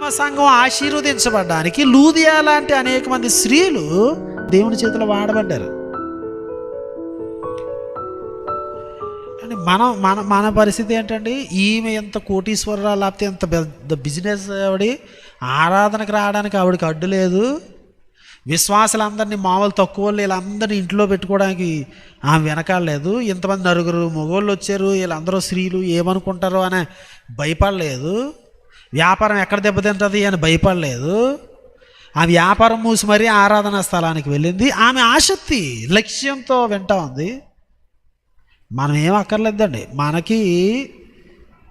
మా సంఘం ఆశీర్వదించబడ్డానికి లూదియా లాంటి అనేక మంది స్త్రీలు దేవుని చేతిలో వాడబడ్డారు. అంటే మనం మన మన పరిస్థితి ఏంటండి? ఈమె ఎంత కోటీశ్వరరాలు లేకపోతే ఎంత పెద్ద బిజినెస్ ఆవిడ ఆరాధనకు రావడానికి ఆవిడకి అడ్డు లేదు. విశ్వాసులందరినీ మామూలు తక్కువ వాళ్ళు వీళ్ళందరినీ ఇంట్లో పెట్టుకోవడానికి ఆమె వెనకాడలేదు ఇంతమంది నలుగురు మగవాళ్ళు వచ్చారు. వీళ్ళందరూ స్త్రీలు ఏమనుకుంటారో అని భయపడలేదు. వ్యాపారం ఎక్కడ దెబ్బతింటుంది అని భయపడలేదు. ఆ వ్యాపారం మూసి మరీ ఆరాధనా స్థలానికి వెళ్ళింది. ఆమె ఆసక్తి లక్ష్యంతో వింటా ఉంది. మనం ఏం అక్కర్లేదండి. మనకి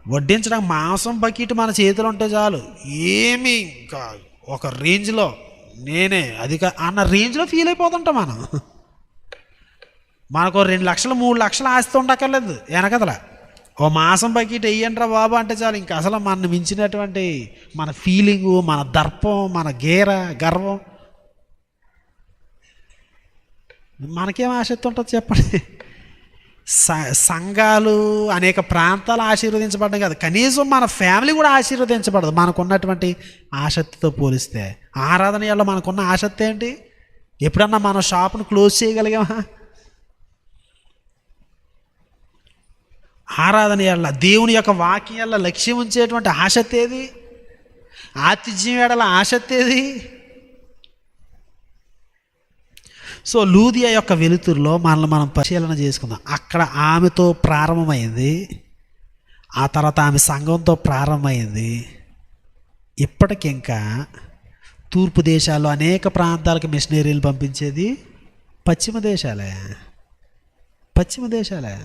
వడ్డించడానికి మాంసం బకెట్ మన చేతిలో ఉంటే చాలు. ఏమి ఇంకా ఒక రేంజ్లో నేనే అది కా- అన్న రేంజ్లో ఫీల్ అయిపోతుంటాం మనం. మనకు రెండు లక్షలు మూడు లక్షలు ఆస్తి ఉండక్కర్లేదు వెనకదల ఓ మాసం బకెట్ వెయ్యండిరా బాబు అంటే చాలు. ఇంకా అసలు మన మించినటువంటి మన ఫీలింగు మన దర్పం మన గేర గర్వం. మనకేం ఆసక్తి ఉంటుంది చెప్పండి? సంఘాలు అనేక ప్రాంతాలు ఆశీర్వదించబడడం కాదు. కనీసం మన ఫ్యామిలీ కూడా ఆశీర్వదించబడదు. మనకున్నటువంటి ఆసక్తితో పోలిస్తే. ఆరాధనలో మనకున్న ఆసక్తి ఏంటి? ఎప్పుడన్నా మన షాప్ను క్లోజ్ చేయగలిగామా? ఆరాధన ఎడల దేవుని యొక్క వాక్యం ఎడల లక్ష్యం ఉంచేటువంటి ఆసక్తి ఏది? ఆతిథ్యం ఎడల ఆసక్తి ఏది? సో లూదియా యొక్క వెలుతురులో మనల్ని మనం పరిశీలన చేసుకుందాం. అక్కడ ఆమెతో ప్రారంభమైంది. ఆ తర్వాత ఆమె సంఘంతో ప్రారంభమైంది. ఇప్పటికింకా తూర్పు దేశాల్లో అనేక ప్రాంతాలకు మిషనరీలు పంపించేది పశ్చిమ దేశాలే. పశ్చిమ దేశాలే.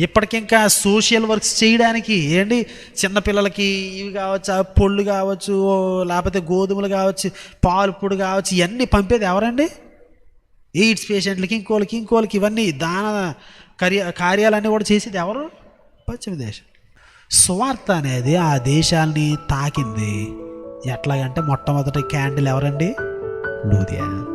ఇప్పటికింకా సోషల్ వర్క్స్ చేయడానికి ఏంటి? చిన్నపిల్లలకి ఇవి కావచ్చు? పొళ్ళు కావచ్చు ఓ లేకపోతే గోధుమలు కావచ్చు పాలు పొడి కావచ్చు ఇవన్నీ పంపేది ఎవరండి? ఎయిడ్స్ పేషెంట్లకి ఇంకోళ్ళకి ఇంకోళ్ళకి ఇవన్నీ దాన కార్య కార్యాలన్నీ కూడా చేసేది ఎవరు? పశ్చిమ దేశం. సువార్త అనేది ఆ దేశాల్ని తాకింది. ఎట్లాగంటే మొట్టమొదటి క్యాండిల్ ఎవరండి? లూదియా